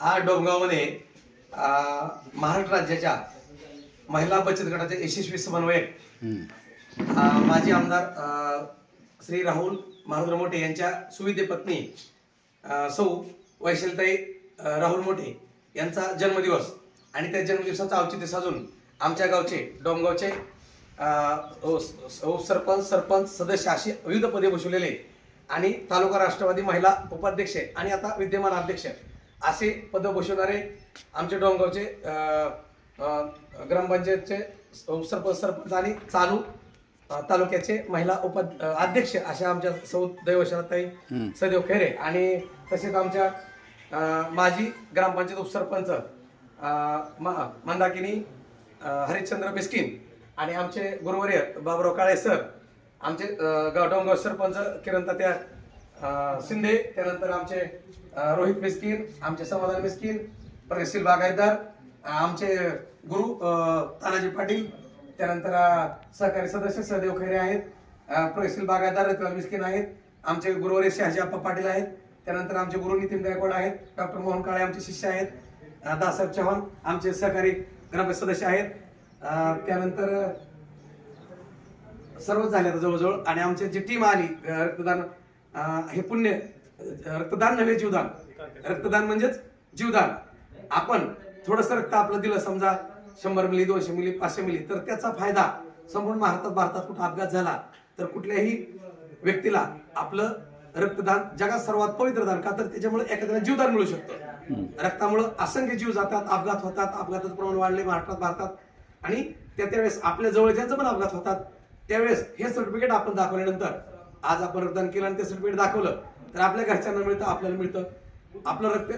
डोंगावमध्ये अं, महाराष्ट्र राज्याच्या महिला बचत गटाचे यशस्वी समन्वयक माजी आमदार श्री राहुल महारुद्र मोठे यांच्या सुविधे पत्नी सौ वैशलताई राहुल मोठे यांचा जन्मदिवस आणि त्या जन्मदिवसाचं औचित्य साधून आमच्या गावचे डोमगावचे अं, उ- उपसरपंच सरपंच सदस्य अशी विविध पदे बसवलेले आणि तालुका राष्ट्रवादी महिला उपाध्यक्ष आणि आता विद्यमान अध्यक्ष. असे पद बसवणारे आमचे डोंगावचे ग्रामपंचायतचे उपसरपंच सरपंच आणि चालू तालुक्याचे महिला उपा अध्यक्ष अशा आमच्या सौ दैवशाताई सदैव खैरे. आणि तसेच आमच्या माजी ग्रामपंचायत उपसरपंच मंदाकिनी हरिश्चंद्र बिस्किन आणि आमचे गुरुवर्य बाबुराव काळे सर आमचे गाव डोंगाव सरपंच किरण तात्या शिंदे त्यानंतर आमचे रोहित मिस्किन आमचे समाधान मिस्किन प्रगतशील बागायतदार आमचे गुरु तानाजी पाटील त्यानंतर सहकारी सदस्य सहदेव खैरे आहेत प्रगतशील बागायतदार रतलाल मिस्किन आहेत आमचे गुरुवारी शहाजी आप्पा पाटील आहेत त्यानंतर आमचे गुरु नितीन गायकवाड आहेत डॉक्टर मोहन काळे आमचे शिष्य आहेत दासाहेब चव्हाण आमचे सहकारी ग्रामपंचायत सदस्य आहेत त्यानंतर सर्वच झाले आता जवळजवळ आणि आमची जी टीम आली रक्तदान हे पुण्य रक्तदान नव्हे जीवदान. रक्तदान म्हणजेच जीवदान. आपण थोडंसं रक्त आपलं दिलं समजा शंभर मिली दोनशे मिली पाचशे मिली तर त्याचा फायदा संपूर्ण भारतात भारतात कुठं अपघात झाला तर कुठल्याही व्यक्तीला आपलं रक्तदान जगात सर्वात पवित्र दान का? तर त्याच्यामुळे एखाद्याला जीवदान मिळू शकतं. रक्तामुळं असंख्य जीव जातात अपघात होतात अपघाताचं प्रमाण वाढले महाराष्ट्रात भारतात. आणि त्या त्यावेळेस आपल्या जवळच्यांचं पण अपघात होतात त्यावेळेस हे सर्टिफिकेट आपण दाखवल्यानंतर आज आपण रक्तदान केलं आणि ते सर्टिफिकेट दाखवलं तर आपल्या घरच्यांना मिळतं आपल्याला मिळतं. आपलं रक्त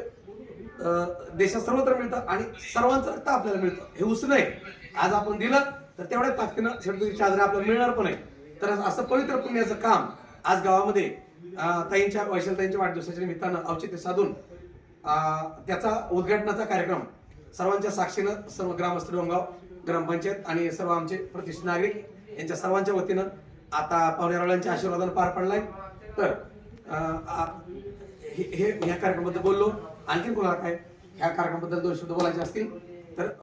देशात सर्वत्र मिळतं आणि सर्वांचं रक्त आपल्याला मिळतं. हे उसणं आहे. आज आपण दिलं तर तेवढ्या ताकदीनं सर्टिफिकेट चादरी आपल्याला मिळणार पण आहे. तर असं पवित्र पुण्याचं काम आज गावामध्ये ताईंच्या वैशालताईंच्या वाढदिवसाच्या निमित्तानं औचित्य साधून त्याचा उद्घाटनाचा कार्यक्रम सर्वांच्या साक्षीनं सर्व ग्रामस्थ डोंगाव ग्रामपंचायत आणि सर्व आमचे प्रतिष्ठित नागरिक यांच्या सर्वांच्या वतीनं आता पाहुण्यारावळ्यांच्या आशीर्वादानं पार पडलाय. तर हे हे- ह्या कार्यक्रमाबद्दल बोललो. आणखीन कोणाला काय? ह्या कार्यक्रमाबद्दल दोन शब्द बोलायचे असतील. तर